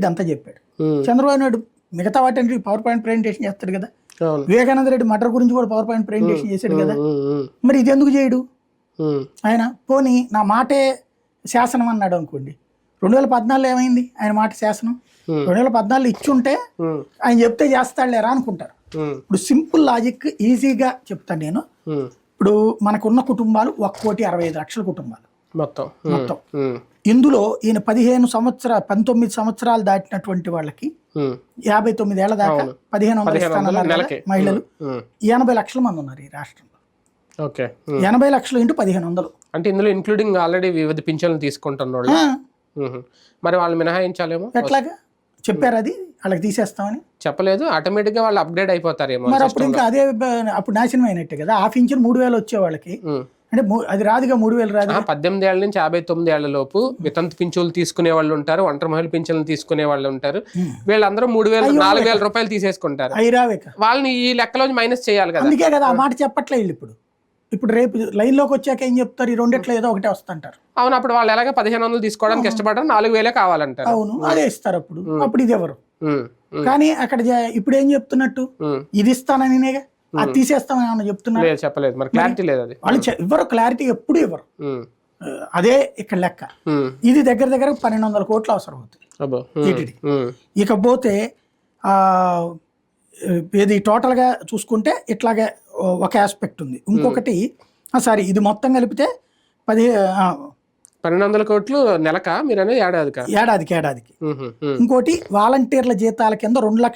ఇదంతా చెప్పాడు. చంద్రబాబు నాయుడు మిగతా వాటి పవర్ పాయింట్ ప్రెజెంటేషన్ చేస్తాడు కదా. వివేకానంద రెడ్డి మటర్ గురించి కూడా పవర్ పాయింట్ ప్రెజెంటేషన్ చేశాడు కదా. మరి ఇది ఎందుకు చేయడు? ఆయన పోనీ నా మాటే శాసనం అన్నాడు అనుకోండి. రెండు వేల పద్నాలుగులో ఏమైంది? ఆయన మాట శాసనం. రెండు వేల పద్నాలుగులో ఇచ్చుంటే ఆయన చెప్తే చేస్తాడులేరా అనుకుంటారు. ఇప్పుడు సింపుల్ లాజిక్ ఈజీగా చెప్తాను నేను. ఇప్పుడు మనకున్న కుటుంబాలు ఒక కోటి అరవై ఐదు లక్షల కుటుంబాలు. మొత్తం. మొత్తం. ఇందులో ఈయన పదిహేను సంవత్సర పంతొమ్మిది సంవత్సరాలు దాటినటువంటి వాళ్ళకి యాభై తొమ్మిది ఏళ్ళ దాకా. పదిహేను వందలు నెలకి. మహిళలు. ఎనభై లక్షల మంది ఉన్నారు ఈ రాష్ట్రంలో. ఓకే. ఎనభై లక్షలు ఇంటూ పదిహేను వందలు. అంటే ఇందులో ఇంక్లూడింగ్ ఆల్రెడీ వివిధ పింఛన్లు తీసుకుంటున్న వాళ్ళు ఆ. మరి వాళ్ళు మినహాయించాలేమో? ఎట్లాగా? చెప్పారు అది. వాళ్ళకి తీసేస్తామని. చెప్పలేదు. ఆటోమేటిక్గా వాళ్ళు అప్గ్రేడ్ అయిపోతారేమో మరి అప్పుడు ఇంకా అదే అప్పుడు నాశనం అయినట్టే కదా. హాఫ్ ఇంచు మూడు వేలు వచ్చే వాళ్ళకి. అంటే అది రాదుగా మూడు వేలు రాదు పద్దెనిమిది ఏళ్ళ నుంచి యాభై తొమ్మిది ఏళ్ళ లోపు వితంతు పింఛన్లు తీసుకునే వాళ్ళు ఉంటారు ఒంటరి మహిళ పింఛన్లు తీసుకునే వాళ్ళు ఉంటారు. వీళ్ళందరూ మూడు వేలు నాలుగు వేల రూపాయలు తీసేసుకుంటారు. వాళ్ళని ఈ లెక్కలో మైనస్ చేయాలి కదా. అందుకే కదా ఆ మాట చెప్పట్లే వీళ్ళు ఇప్పుడు. ఇప్పుడు రేపు లైన్లోకి వచ్చాక ఏం చెప్తారు? ఈ రెండిట్లో ఏదో ఒకటే వస్తుంటారు. అవును అప్పుడు వాళ్ళు ఎలాగ పదిహేను వందలు తీసుకోవడానికి ఇష్టపడరు నాలుగు వేలే కావాలంటారు. అవును అదే ఇస్తారు అప్పుడు. అప్పుడు ఇది ఎవరు కానీ అక్కడ ఇప్పుడు ఏం చెప్తున్నట్టు. ఇది ఇస్తానని నేగా అది తీసేస్తామని ఏమన్నా చెప్తున్నారు? లేదు చెప్పలేదు. మరి క్లారిటీ లేదు అది. వాళ్ళు ఇవ్వరు క్లారిటీ ఎప్పుడు ఇవ్వరు. అదే ఇక్కడ లెక్క. ఇది దగ్గర దగ్గర పన్నెండు వందల కోట్లు అవసరం అవుతుంది ఇకపోతే ఆ, ఇది టోటల్గా చూసుకుంటే ఇట్లాగే ఒక ఆస్పెక్ట్ ఉంది. ఇంకొకటి సారీ ఇది మొత్తం కలిపితే పది పన్నెండు వందల కోట్లు నెలక? మీరనే ఏడాదికా? ఏడాదికి ఏడాదికి. ఇంకోటి వాలంటీర్ల జీతాల కింద రెండు లక్షల